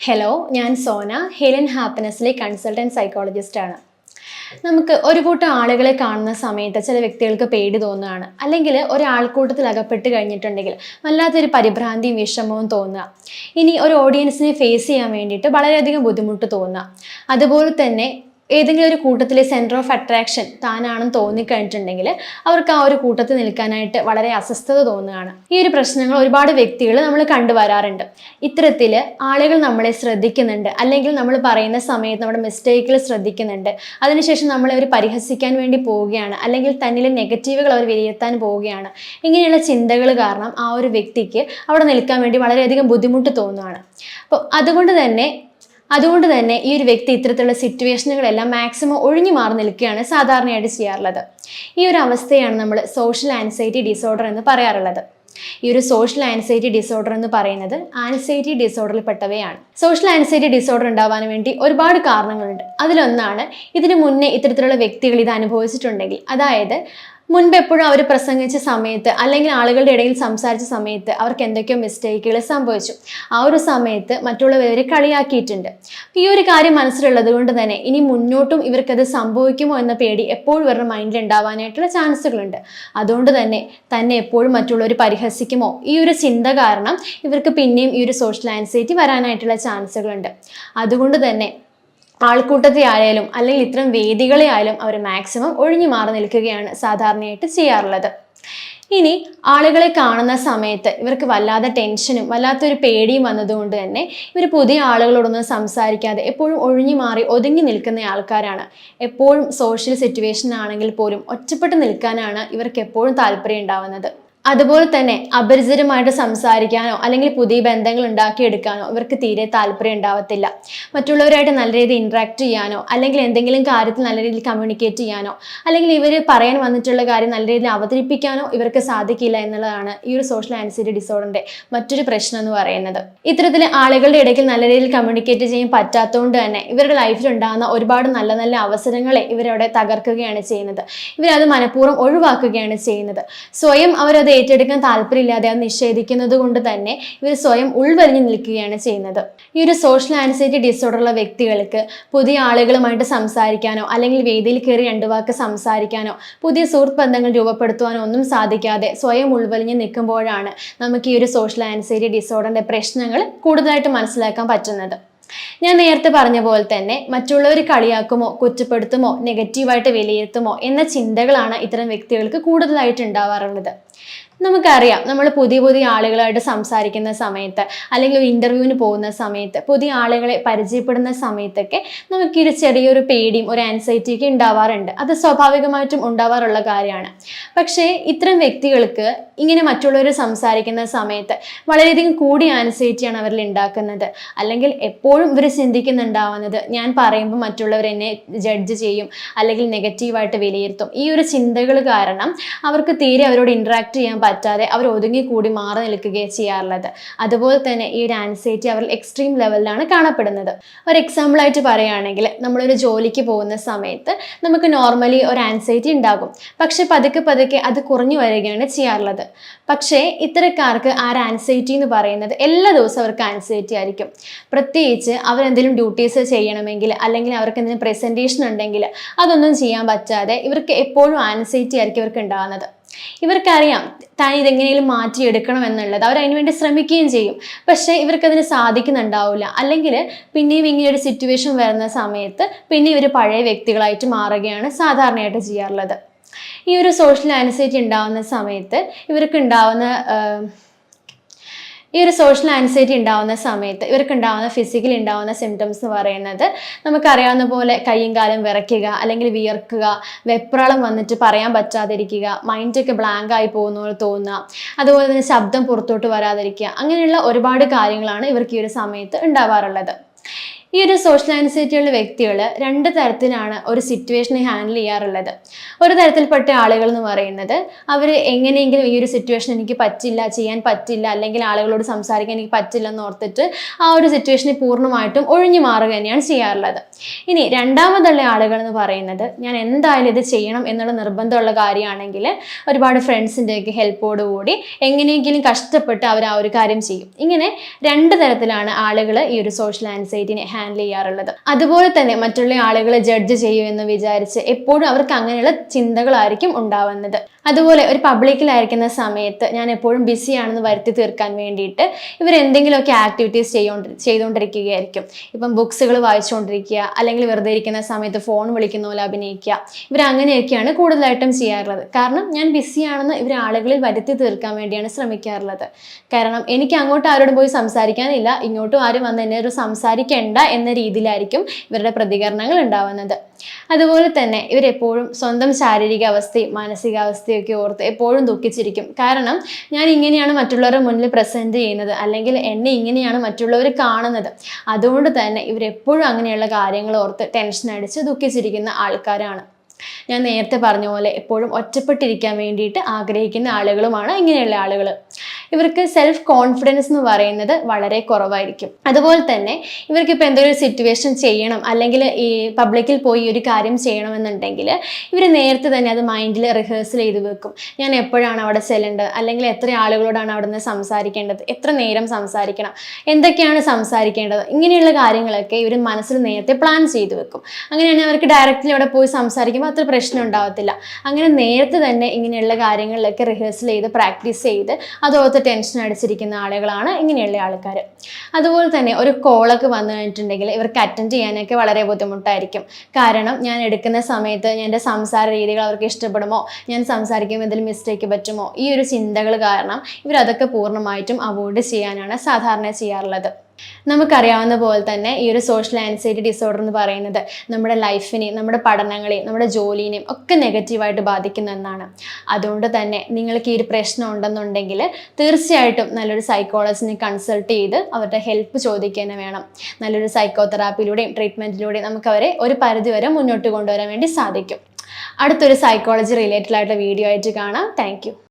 Hello ഞാൻ Sona Helen ഹാപ്പിനെസ്സിലെ consultant സൈക്കോളജിസ്റ്റാണ് നമുക്ക് ഒരു കൂട്ടം ആളുകളെ കാണുന്ന സമയത്ത് ചില വ്യക്തികൾക്ക് പേടി തോന്നുകയാണ്. അല്ലെങ്കിൽ ഒരാൾക്കൂട്ടത്തിൽ അകപ്പെട്ട് കഴിഞ്ഞിട്ടുണ്ടെങ്കിൽ വല്ലാത്തൊരു പരിഭ്രാന്തിയും വിഷമവും തോന്നുക. ഇനി ഒരു ഓഡിയൻസിനെ ഫേസ് ചെയ്യാൻ വേണ്ടിയിട്ട് വളരെയധികം ബുദ്ധിമുട്ട് തോന്നുക. അതുപോലെ തന്നെ ഏതെങ്കിലും ഒരു കൂട്ടത്തിലെ സെന്റർ ഓഫ് അട്രാക്ഷൻ താനാണെന്ന് തോന്നിക്കഴിഞ്ഞിട്ടുണ്ടെങ്കിൽ അവർക്ക് ആ ഒരു കൂട്ടത്തിൽ നിൽക്കാനായിട്ട് വളരെ അസ്വസ്ഥത തോന്നുകയാണ്. ഈ ഒരു പ്രശ്നങ്ങൾ ഒരുപാട് വ്യക്തികൾ നമ്മൾ കണ്ടുവരാറുണ്ട്. ഇത്തരത്തിൽ ആളുകൾ നമ്മളെ ശ്രദ്ധിക്കുന്നുണ്ട്. അല്ലെങ്കിൽ നമ്മൾ പറയുന്ന സമയത്ത് നമ്മുടെ മിസ്റ്റേക്കുകൾ ശ്രദ്ധിക്കുന്നുണ്ട്. അതിനുശേഷം നമ്മളെ അവർ പരിഹസിക്കാൻ വേണ്ടി പോവുകയാണ്. അല്ലെങ്കിൽ തന്നിലെ നെഗറ്റീവുകൾ അവർ വിലയിരുത്താൻ പോവുകയാണ്. ഇങ്ങനെയുള്ള ചിന്തകൾ കാരണം ആ ഒരു വ്യക്തിക്ക് അവിടെ നിൽക്കാൻ വേണ്ടി വളരെയധികം ബുദ്ധിമുട്ട് തോന്നുകയാണ്. അപ്പോൾ അതുകൊണ്ട് തന്നെ അതുകൊണ്ട് തന്നെ ഈ ഒരു വ്യക്തി ഇത്തരത്തിലുള്ള സിറ്റുവേഷനുകളെല്ലാം മാക്സിമം ഒഴിഞ്ഞു മാറി നിൽക്കുകയാണ് സാധാരണയായിട്ട് ചെയ്യാറുള്ളത്. ഈ ഒരു അവസ്ഥയാണ് നമ്മൾ സോഷ്യൽ ആൻസൈറ്റി ഡിസോർഡർ എന്ന് പറയാറുള്ളത്. ഈ ഒരു സോഷ്യൽ ആൻസൈറ്റി ഡിസോർഡർ എന്ന് പറയുന്നത് ആൻസൈറ്റി ഡിസോർഡറിൽ പെട്ടവയാണ്. സോഷ്യൽ ആൻസൈറ്റി ഡിസോർഡർ ഉണ്ടാവാൻ വേണ്ടി ഒരുപാട് കാരണങ്ങളുണ്ട്. അതിലൊന്നാണ് ഇതിനു മുന്നേ ഇത്തരത്തിലുള്ള വ്യക്തികൾ ഇത് അനുഭവിച്ചിട്ടുണ്ടെങ്കിൽ. അതായത് മുൻപ് എപ്പോഴും അവർ പ്രസംഗിച്ച സമയത്ത് അല്ലെങ്കിൽ ആളുകളുടെ ഇടയിൽ സംസാരിച്ച സമയത്ത് അവർക്ക് എന്തൊക്കെയോ മിസ്റ്റേക്കുകൾ സംഭവിച്ചു. ആ ഒരു സമയത്ത് മറ്റുള്ളവരെ കളിയാക്കിയിട്ടുണ്ട്. ഈ ഒരു കാര്യം മനസ്സിലുള്ളത് കൊണ്ട് തന്നെ ഇനി മുന്നോട്ടും ഇവർക്കത് സംഭവിക്കുമോ എന്ന പേടി എപ്പോഴും ഇവരുടെ മൈൻഡിൽ ഉണ്ടാവാനായിട്ടുള്ള ചാൻസുകളുണ്ട് അതുകൊണ്ട് തന്നെ തന്നെ എപ്പോഴും മറ്റുള്ളവർ പരിഹസിക്കുമോ? ഈ ഒരു ചിന്ത കാരണം ഇവർക്ക് പിന്നെയും ഈ ഒരു സോഷ്യൽ ആൻസൈറ്റി വരാനായിട്ടുള്ള ചാൻസുകളുണ്ട് അതുകൊണ്ട് തന്നെ ആൾക്കൂട്ടത്തെ ആയാലും അല്ലെങ്കിൽ ഇത്തരം വേദികളെ ആയാലും അവർ മാക്സിമം ഒഴിഞ്ഞു മാറി നിൽക്കുകയാണ് സാധാരണയായിട്ട് ചെയ്യാറുള്ളത്. ഇനി ആളുകളെ കാണുന്ന സമയത്ത് ഇവർക്ക് വല്ലാതെ ടെൻഷനും വല്ലാത്തൊരു പേടിയും വന്നതുകൊണ്ട് തന്നെ ഇവർ പുതിയ ആളുകളോടൊന്നും സംസാരിക്കാതെ എപ്പോഴും ഒഴിഞ്ഞു മാറി ഒതുങ്ങി നിൽക്കുന്ന ആൾക്കാരാണ്. എപ്പോഴും സോഷ്യൽ സിറ്റുവേഷൻ ആണെങ്കിൽ പോലും ഒറ്റപ്പെട്ട് നിൽക്കാനാണ് ഇവർക്ക് എപ്പോഴും താല്പര്യം ഉണ്ടാവുന്നത്. അതുപോലെ തന്നെ അപരിചിതമായിട്ട് സംസാരിക്കാനോ അല്ലെങ്കിൽ പുതിയ ബന്ധങ്ങൾ ഉണ്ടാക്കിയെടുക്കാനോ ഇവർക്ക് തീരെ താല്പര്യം ഉണ്ടാവത്തില്ല. മറ്റുള്ളവരായിട്ട് നല്ല രീതിയിൽ ഇൻട്രാക്ട് ചെയ്യാനോ അല്ലെങ്കിൽ എന്തെങ്കിലും കാര്യത്തിൽ നല്ല രീതിയിൽ കമ്മ്യൂണിക്കേറ്റ് ചെയ്യാനോ അല്ലെങ്കിൽ ഇവർ പറയാൻ വന്നിട്ടുള്ള കാര്യം നല്ല രീതിയിൽ അവതരിപ്പിക്കാനോ ഇവർക്ക് സാധിക്കില്ല എന്നുള്ളതാണ് ഈ ഒരു സോഷ്യൽ ആൻസൈറ്റി ഡിസോർഡറിന്റെ മറ്റൊരു പ്രശ്നം എന്ന് പറയുന്നത്. ഇത്തരത്തിൽ ആളുകളുടെ ഇടയ്ക്ക് നല്ല രീതിയിൽ കമ്മ്യൂണിക്കേറ്റ് ചെയ്യാൻ പറ്റാത്തതുകൊണ്ട് തന്നെ ഇവരുടെ ലൈഫിൽ ഉണ്ടാകുന്ന ഒരുപാട് നല്ല നല്ല അവസരങ്ങളെ ഇവരവിടെ തകർക്കുകയാണ് ചെയ്യുന്നത്. ഇവരത് മനഃപൂർവം ഒഴിവാക്കുകയാണ് ചെയ്യുന്നത്. സ്വയം അവരത് ഏറ്റെടുക്കാൻ താല്പര്യമില്ലാതെ അത് നിഷേധിക്കുന്നത് കൊണ്ട് തന്നെ ഇവർ സ്വയം ഉൾവലിഞ്ഞു നിൽക്കുകയാണ് ചെയ്യുന്നത്. ഈ ഒരു സോഷ്യൽ ആൻസൈറ്റി ഡിസോർഡറുള്ള വ്യക്തികൾക്ക് പുതിയ ആളുകളുമായിട്ട് സംസാരിക്കാനോ അല്ലെങ്കിൽ വേദിയിൽ കയറി രണ്ടു വാക്ക് സംസാരിക്കാനോ പുതിയ സുഹൃത്ത് ബന്ധങ്ങൾ രൂപപ്പെടുത്തുവാനോ ഒന്നും സാധിക്കാതെ സ്വയം ഉൾവലിഞ്ഞ് നിൽക്കുമ്പോഴാണ് നമുക്ക് ഈ ഒരു സോഷ്യൽ ആൻസൈറ്റി ഡിസോർഡറിന്റെ പ്രശ്നങ്ങൾ കൂടുതലായിട്ട് മനസ്സിലാക്കാൻ പറ്റുന്നത്. ഞാൻ നേരത്തെ പറഞ്ഞ പോലെ തന്നെ മറ്റുള്ളവർ കളിയാക്കുമോ കുറ്റപ്പെടുത്തുമോ നെഗറ്റീവായിട്ട് വിലയിരുത്തുമോ എന്ന ചിന്തകളാണ് ഇത്തരം വ്യക്തികൾക്ക് കൂടുതലായിട്ട് ഉണ്ടാവാറുള്ളത്. നമുക്കറിയാം നമ്മൾ പുതിയ പുതിയ ആളുകളായിട്ട് സംസാരിക്കുന്ന സമയത്ത് അല്ലെങ്കിൽ ഒരു ഇന്റർവ്യൂവിന് പോകുന്ന സമയത്ത് പുതിയ ആളുകളെ പരിചയപ്പെടുന്ന സമയത്തൊക്കെ നമുക്കൊരു ചെറിയൊരു പേടിയും ഒരു ആൻസൈറ്റിയൊക്കെ ഉണ്ടാവാറുണ്ട്. അത് സ്വാഭാവികമായിട്ടും ഉണ്ടാവാറുള്ള കാര്യമാണ്. പക്ഷേ ഇത്തരം വ്യക്തികൾക്ക് ഇങ്ങനെ മറ്റുള്ളവർ സംസാരിക്കുന്ന സമയത്ത് വളരെയധികം കൂടിയ ആൻസൈറ്റിയാണ് അവരിൽ ഉണ്ടാക്കുന്നത്. അല്ലെങ്കിൽ എപ്പോഴും ഇവർ ചിന്തിക്കുന്നുണ്ടാവുന്നത് ഞാൻ പറയുമ്പോൾ മറ്റുള്ളവർ എന്നെ ജഡ്ജ് ചെയ്യും അല്ലെങ്കിൽ നെഗറ്റീവായിട്ട് വിലയിരുത്തും. ഈ ഒരു ചിന്തകൾ കാരണം അവർക്ക് തീരെ അവരോട് ഇൻട്രാക്ട് ചെയ്യാൻ പറ്റാതെ അവർ ഒതുങ്ങിക്കൂടി മാറി നിൽക്കുകയാണ് ചെയ്യാറുള്ളത്. അതുപോലെ തന്നെ ഈ ഒരു ആൻസൈറ്റി അവർ എക്സ്ട്രീം ലെവലിലാണ് കാണപ്പെടുന്നത്. ഒരു എക്സാമ്പിൾ ആയിട്ട് പറയുകയാണെങ്കിൽ നമ്മളൊരു ജോലിക്ക് പോകുന്ന സമയത്ത് നമുക്ക് നോർമലി ഒരു ആൻസൈറ്റി ഉണ്ടാകും. പക്ഷെ പതുക്കെ പതുക്കെ അത് കുറഞ്ഞു വരികയാണ് ചെയ്യാറുള്ളത്. പക്ഷേ ഇത്തരക്കാർക്ക് ആ ഒരു ആൻസൈറ്റി എന്ന് പറയുന്നത് എല്ലാ ദിവസവും അവർക്ക് ആൻസൈറ്റി ആയിരിക്കും. പ്രത്യേകിച്ച് അവരെന്തെങ്കിലും ഡ്യൂട്ടീസ് ചെയ്യണമെങ്കിൽ അല്ലെങ്കിൽ അവർക്ക് എന്തെങ്കിലും പ്രസന്റേഷൻ ഉണ്ടെങ്കിൽ അതൊന്നും ചെയ്യാൻ പറ്റാതെ ഇവർക്ക് എപ്പോഴും ആൻസൈറ്റി ആയിരിക്കും ഇവർക്ക് ഉണ്ടാകുന്നത്. ഇവർക്കറിയാം താൻ ഇതെങ്ങനെയും മാറ്റിയെടുക്കണം എന്നുള്ളത്. അവർ അതിനു വേണ്ടി ശ്രമിക്കുകയും ചെയ്യും. പക്ഷേ ഇവർക്കതിന് സാധിക്കുന്നുണ്ടാവില്ല. അല്ലെങ്കിൽ പിന്നെയും ഇങ്ങനെ ഒരു സിറ്റുവേഷൻ വരുന്ന സമയത്ത് പിന്നെ ഇവർ പഴയ വ്യക്തികളായിട്ട് മാറുകയാണ് സാധാരണയായിട്ട് ചെയ്യാറുള്ളത്. ഈ ഒരു സോഷ്യൽ ആൻസൈറ്റി ഉണ്ടാവുന്ന സമയത്ത് ഇവർക്ക് ഉണ്ടാവുന്ന ഈ ഒരു സോഷ്യൽ ആൻസൈറ്റി ഉണ്ടാവുന്ന സമയത്ത് ഇവർക്ക് ഉണ്ടാവുന്ന ഫിസിക്കലി ഉണ്ടാവുന്ന സിംറ്റംസ് എന്ന് പറയുന്നത് നമുക്കറിയാവുന്ന പോലെ കൈയും കാലും വിറയ്ക്കുക അല്ലെങ്കിൽ വിയർക്കുക വെപ്രാളം വന്നിട്ട് പറയാൻ പറ്റാതിരിക്കുക മൈൻഡൊക്കെ ബ്ലാങ്ക് ആയി പോകുന്ന പോലെ തോന്നുക അതുപോലെ തന്നെ ശബ്ദം പുറത്തോട്ട് വരാതിരിക്കുക അങ്ങനെയുള്ള ഒരുപാട് കാര്യങ്ങളാണ് ഇവർക്ക് ഈ ഒരു സമയത്ത് ഉണ്ടാവാറുള്ളത്. ഈ ഒരു സോഷ്യൽ ആൻസൈറ്റിയുള്ള വ്യക്തികൾ രണ്ട് തരത്തിലാണ് ഒരു സിറ്റുവേഷനെ ഹാൻഡിൽ ചെയ്യാറുള്ളത്. ഒരു തരത്തിൽപ്പെട്ട ആളുകൾ എന്ന് പറയുന്നത് അവർ എങ്ങനെയെങ്കിലും ഈ ഒരു സിറ്റുവേഷൻ എനിക്ക് പറ്റില്ല ചെയ്യാൻ പറ്റില്ല അല്ലെങ്കിൽ ആളുകളോട് സംസാരിക്കാൻ എനിക്ക് പറ്റില്ല എന്ന് ഓർത്തിട്ട് ആ ഒരു സിറ്റുവേഷനെ പൂർണമായിട്ടും ഒഴിഞ്ഞു മാറുക തന്നെയാണ് ചെയ്യാറുള്ളത്. ഇനി രണ്ടാമതുള്ള ആളുകൾ എന്ന് പറയുന്നത് ഞാൻ എന്തായാലും ഇത് ചെയ്യണം എന്നുള്ള നിർബന്ധമുള്ള കാര്യമാണെങ്കിൽ ഒരുപാട് ഫ്രണ്ട്സിന്റെയൊക്കെ ഹെൽപ്പോടുകൂടി എങ്ങനെയെങ്കിലും കഷ്ടപ്പെട്ട് അവർ ആ ഒരു കാര്യം ചെയ്യും. ഇങ്ങനെ രണ്ട് തരത്തിലാണ് ആളുകൾ ഈ ഒരു സോഷ്യൽ ആൻസൈറ്റിനെ ഹാൻഡിൽ ചെയ്യാറുള്ളത്. അതുപോലെ തന്നെ മറ്റുള്ള ആളുകളെ ജഡ്ജ് ചെയ്യുമെന്ന് വിചാരിച്ച് എപ്പോഴും അവർക്ക് അങ്ങനെയുള്ള ചിന്തകളായിരിക്കും ഉണ്ടാവുന്നത്. അതുപോലെ ഒരു പബ്ലിക്കിലായിരിക്കുന്ന സമയത്ത് ഞാൻ എപ്പോഴും ബിസിയാണെന്ന് വരുത്തി തീർക്കാൻ വേണ്ടിയിട്ട് ഇവർ എന്തെങ്കിലുമൊക്കെ ആക്ടിവിറ്റീസ് ചെയ്യോണ്ട് ചെയ്തുകൊണ്ടിരിക്കുകയായിരിക്കും ഇപ്പം ബുക്സുകൾ വായിച്ചുകൊണ്ടിരിക്കുക അല്ലെങ്കിൽ വെറുതെ ഇരിക്കുന്ന സമയത്ത് ഫോൺ വിളിക്കുന്ന പോലെ അഭിനയിക്കുക ഇവർ അങ്ങനെയൊക്കെയാണ് കൂടുതലായിട്ടും ചെയ്യാറുള്ളത്. കാരണം ഞാൻ ബിസിയാണെന്ന് ഇവർ ആളുകളിൽ വരുത്തി തീർക്കാൻ വേണ്ടിയാണ് ശ്രമിക്കാറുള്ളത്. കാരണം എനിക്ക് അങ്ങോട്ട് ആരോടും പോയി സംസാരിക്കാനില്ല ഇങ്ങോട്ടും ആരും വന്ന് എന്നെ ഒരു സംസാരിക്കേണ്ട എന്ന രീതിയിലായിരിക്കും ഇവരുടെ പ്രതികരണങ്ങൾ ഉണ്ടാവുന്നത്. അതുപോലെ തന്നെ ഇവരെപ്പോഴും സ്വന്തം ശാരീരിക അവസ്ഥയും മാനസികാവസ്ഥയൊക്കെ ഓർത്ത് എപ്പോഴും ദുഃഖിച്ചിരിക്കും. കാരണം ഞാൻ ഇങ്ങനെയാണ് മറ്റുള്ളവരുടെ മുന്നിൽ പ്രസന്റ് ചെയ്യുന്നത് അല്ലെങ്കിൽ എന്നെ ഇങ്ങനെയാണ് മറ്റുള്ളവർ കാണുന്നത്. അതുകൊണ്ട് തന്നെ ഇവരെപ്പോഴും അങ്ങനെയുള്ള കാര്യങ്ങൾ ഓർത്ത് ടെൻഷൻ അടിച്ച് ദുഃഖിച്ചിരിക്കുന്ന ആൾക്കാരാണ്. ഞാൻ നേരത്തെ പറഞ്ഞ പോലെ എപ്പോഴും ഒറ്റപ്പെട്ടിരിക്കാൻ വേണ്ടിയിട്ട് ആഗ്രഹിക്കുന്ന ആളുകളുമാണ് ഇങ്ങനെയുള്ള ആളുകൾ ഇവർക്ക് സെൽഫ് കോൺഫിഡൻസ് എന്ന് പറയുന്നത് വളരെ കുറവായിരിക്കും. അതുപോലെ തന്നെ ഇവർക്ക് ഇപ്പോൾ എന്തെങ്കിലും ഒരു സിറ്റുവേഷൻ ചെയ്യണം അല്ലെങ്കിൽ ഈ പബ്ലിക്കിൽ പോയി ഒരു കാര്യം ചെയ്യണമെന്നുണ്ടെങ്കിൽ ഇവർ നേരത്തെ തന്നെ അത് മൈൻഡിൽ റിഹേഴ്സൽ ചെയ്ത് വെക്കും. ഞാൻ എപ്പോഴാണ് അവിടെ ചെല്ലേണ്ടത്? അല്ലെങ്കിൽ എത്ര ആളുകളോടാണ് അവിടെ നിന്ന് സംസാരിക്കേണ്ടത്? എത്ര നേരം സംസാരിക്കണം? എന്തൊക്കെയാണ് സംസാരിക്കേണ്ടത്? ഇങ്ങനെയുള്ള കാര്യങ്ങളൊക്കെ ഇവർ മനസ്സിൽ നേരത്തെ പ്ലാൻ ചെയ്ത് വെക്കും. അങ്ങനെയാണ് അവർക്ക് ഡയറക്റ്റ്ലി അവിടെ പോയി സംസാരിക്കുമ്പോൾ അത്ര പ്രശ്നം ഉണ്ടാവത്തില്ല. അങ്ങനെ നേരത്തെ തന്നെ ഇങ്ങനെയുള്ള കാര്യങ്ങളിലൊക്കെ റിഹേഴ്സൽ ചെയ്ത് പ്രാക്ടീസ് ചെയ്ത് അതോർത്ത് ടെൻഷൻ അടിച്ചിരിക്കുന്ന ആളുകളാണ് ഇങ്ങനെയുള്ള ആൾക്കാർ അതുപോലെ തന്നെ ഒരു കോളൊക്കെ വന്നു കഴിഞ്ഞിട്ടുണ്ടെങ്കിൽ ഇവർക്ക് അറ്റൻഡ് ചെയ്യാനൊക്കെ വളരെ ബുദ്ധിമുട്ടായിരിക്കും. കാരണം ഞാൻ എടുക്കുന്ന സമയത്ത് എന്റെ സംസാര രീതികൾ അവർക്ക് ഇഷ്ടപ്പെടുമോ? ഞാൻ സംസാരിക്കുമ്പോൾ എന്തെങ്കിലും മിസ്റ്റേക്ക് പറ്റുമോ? ഈ ഒരു ചിന്തകൾ കാരണം ഇവരതൊക്കെ പൂർണമായിട്ടും അവോയ്ഡ് ചെയ്യാനാണ് സാധാരണ ചെയ്യാറുള്ളത്. നമുക്കറിയാവുന്ന പോലെ തന്നെ ഈ ഒരു സോഷ്യൽ ആൻസൈറ്റി ഡിസോർഡർ എന്ന് പറയുന്നത് നമ്മുടെ ലൈഫിനെയും നമ്മുടെ പഠനങ്ങളെയും നമ്മുടെ ജോലിനെയും ഒക്കെ നെഗറ്റീവായിട്ട് ബാധിക്കുന്ന ഒന്നാണ്. അതുകൊണ്ട് തന്നെ നിങ്ങൾക്ക് ഈ ഒരു പ്രശ്നം ഉണ്ടെന്നുണ്ടെങ്കിൽ തീർച്ചയായിട്ടും നല്ലൊരു സൈക്കോളജിനെ കൺസൾട്ട് ചെയ്ത് അവരുടെ ഹെൽപ്പ് ചോദിക്കുക വേണം. നല്ലൊരു സൈക്കോതെറാപ്പിയിലൂടെയും ട്രീറ്റ്മെന്റിലൂടെയും നമുക്ക് അവരെ ഒരു പരിധിവരെ മുന്നോട്ട് കൊണ്ടുവരാൻ വേണ്ടി സാധിക്കും. അടുത്തൊരു സൈക്കോളജി റിലേറ്റഡ് ആയിട്ടുള്ള വീഡിയോ ആയിട്ട് കാണാം. താങ്ക്